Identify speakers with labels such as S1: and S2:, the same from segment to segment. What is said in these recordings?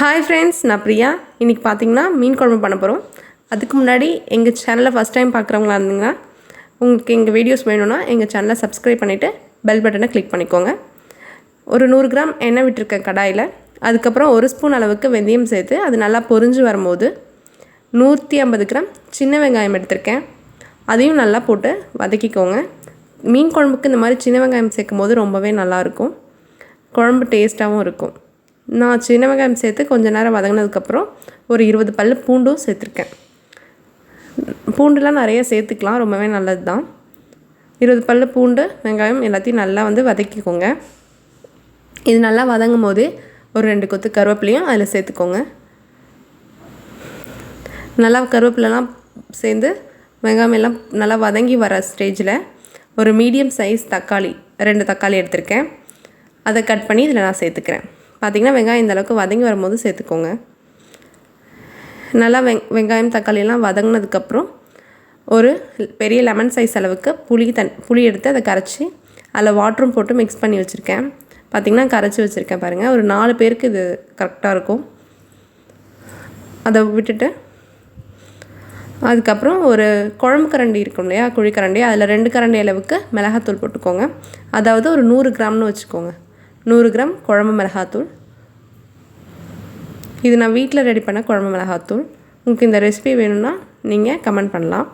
S1: Hi friends நான் பிரியா. இன்றைக்கி பார்த்தீங்கன்னா மீன் குழம்பு பண்ண போகிறோம் அதுக்கு முன்னாடி எங்கள் சேனலை ஃபஸ்ட் டைம் பார்க்குறவங்களா இருந்தீங்கன்னா உங்களுக்கு எங்கள் வீடியோஸ் வேணும்னா எங்கள் சேனலை சப்ஸ்கிரைப் பண்ணிவிட்டு பெல் பட்டனை கிளிக் பண்ணிக்கோங்க. ஒரு நூறு கிராம் எண்ணெய் விட்டுருக்கேன் கடாயில். அதுக்கப்புறம் ஒரு ஸ்பூன் அளவுக்கு வெந்தயம் சேர்த்து அது நல்லா பொரிஞ்சு வரும்போது நூற்றி ஐம்பது கிராம் சின்ன வெங்காயம் எடுத்திருக்கேன். அதையும் நல்லா போட்டு வதக்கிக்கோங்க. மீன் குழம்புக்கு இந்த மாதிரி சின்ன வெங்காயம் சேர்க்கும் போது ரொம்பவே நல்லாயிருக்கும் குழம்பு டேஸ்ட்டாகவும் இருக்கும். நான் சின்ன வெங்காயம் சேர்த்து கொஞ்சம் நேரம் வதங்கினதுக்கப்புறம் ஒரு இருபது பல் பூண்டும் சேர்த்துருக்கேன். பூண்டுலாம் நிறைய சேர்த்துக்கலாம் ரொம்பவே நல்லது தான் இருபது பல் பூண்டு வெங்காயம் எல்லாத்தையும் நல்லா வந்து வதக்கிக்கோங்க. இது நல்லா வதங்கும் போது ஒரு ரெண்டு கொத்து கருவேப்பிலையும் அதில் சேர்த்துக்கோங்க. நல்லா கருவேப்பிலலாம் சேர்ந்து வெங்காயம் எல்லாம் நல்லா வதங்கி வர ஸ்டேஜில் ஒரு மீடியம் சைஸ் தக்காளி ரெண்டு தக்காளி எடுத்திருக்கேன். அதை கட் பண்ணி இதில் நான் சேர்த்துக்கிறேன். பார்த்திங்கன்னா வெங்காயம் இந்தளவுக்கு வதங்கி வரும்போது சேர்த்துக்கோங்க. நல்லா வெங் வெங்காயம் தக்காளியெல்லாம் வதங்கினதுக்கப்புறம் ஒரு பெரிய லெமன் சைஸ் அளவுக்கு புளி தன் புளி எடுத்து அதை கரைச்சி அதில் வாட்டரும் போட்டு மிக்ஸ் பண்ணி வச்சுருக்கேன். பார்த்திங்கன்னா கரைச்சி வச்சுருக்கேன் பாருங்கள் ஒரு நாலு பேருக்கு இது கரெக்டாக இருக்கும். அதை விட்டுட்டு அதுக்கப்புறம் ஒரு குழம்பு கரண்டி இருக்கும் இல்லையா? குழி கரண்டி. அதில் ரெண்டு கரண்டி அளவுக்கு மிளகாத்தூள் போட்டுக்கோங்க. அதாவது ஒரு நூறு கிராம்னு வச்சுக்கோங்க. நூறு கிராம் குழம்பு மிளகாத்தூள். இது நான் வீட்டில் ரெடி பண்ண குழம்பு மிளகாத்தூள். உங்களுக்கு இந்த ரெசிபி வேணும்னா நீங்கள் கமெண்ட் பண்ணலாம்.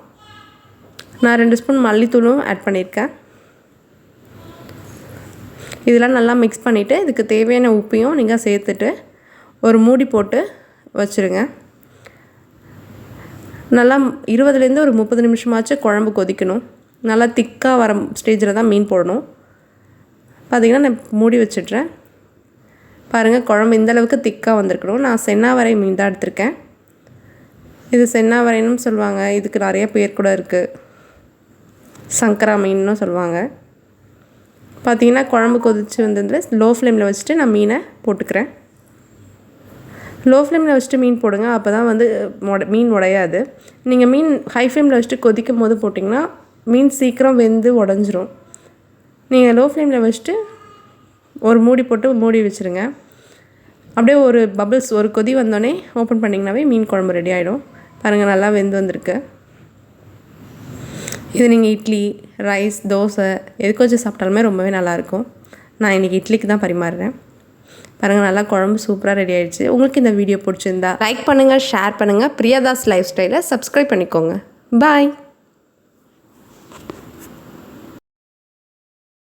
S1: நான் ரெண்டு ஸ்பூன் மல்லித்தூளும் ஆட் பண்ணியிருக்கேன். இதெல்லாம் நல்லா மிக்ஸ் பண்ணிவிட்டு இதுக்கு தேவையான உப்பையும் நீங்கள் சேர்த்துட்டு ஒரு மூடி போட்டு வச்சுருங்க. நல்லா இருபதுலேருந்து ஒரு முப்பது நிமிஷமாச்சும் குழம்பு கொதிக்கணும். நல்லா திக்காக வர ஸ்டேஜில் தான் மீன் போடணும். பார்த்திங்கன்னா நான் மூடி வச்சிடுறேன். பாருங்கள் குழம்பு இந்தளவுக்கு திக்காக வந்திருக்கணும். நான் சென்னாவரை மீன் தான் எடுத்திருக்கேன். இது சென்னாவரைன்னு சொல்லுவாங்க. இதுக்கு நிறைய பேர் கூட இருக்குது சங்கரா மீன்னு சொல்லுவாங்க. பார்த்திங்கன்னா குழம்பு கொதிச்சு வந்ததில் லோ ஃப்ளேமில் வச்சுட்டு நான் மீனை போட்டுக்கிறேன். லோ ஃப்ளேமில் வச்சுட்டு மீன் போடுங்க. அப்போ தான் வந்து உட மீன் உடையாது. நீங்கள் மீன் ஹை ஃப்ளேமில் வச்சுட்டு கொதிக்கும் போது போட்டிங்கன்னா மீன் சீக்கிரம் வெந்து உடஞ்சிரும். நீங்கள் லோ ஃப்ளேமில் வச்சுட்டு ஒரு மூடி போட்டு மூடி வச்சுருங்க. அப்படியே ஒரு பபிள்ஸ் ஒரு கொதி வந்தோடனே ஓப்பன் பண்ணிங்கனாவே மீன் குழம்பு ரெடி ஆகிடும் பாருங்கள் நல்லா வெந்து வந்திருக்கு. இது நீங்கள் இட்லி ரைஸ் தோசை எதுக்கு வச்சு சாப்பிட்டாலுமே ரொம்பவே நல்லாயிருக்கும் நான் இன்றைக்கி இட்லிக்கு தான் பரிமாறுறேன். பாருங்கள் நல்லா குழம்பு சூப்பராக ரெடி ஆகிடுச்சு உங்களுக்கு இந்த வீடியோ பிடிச்சிருந்தா லைக் பண்ணுங்கள் ஷேர் பண்ணுங்கள் பிரியாதாஸ் லைஃப் ஸ்டைலை சப்ஸ்கிரைப் பண்ணிக்கோங்க. பாய்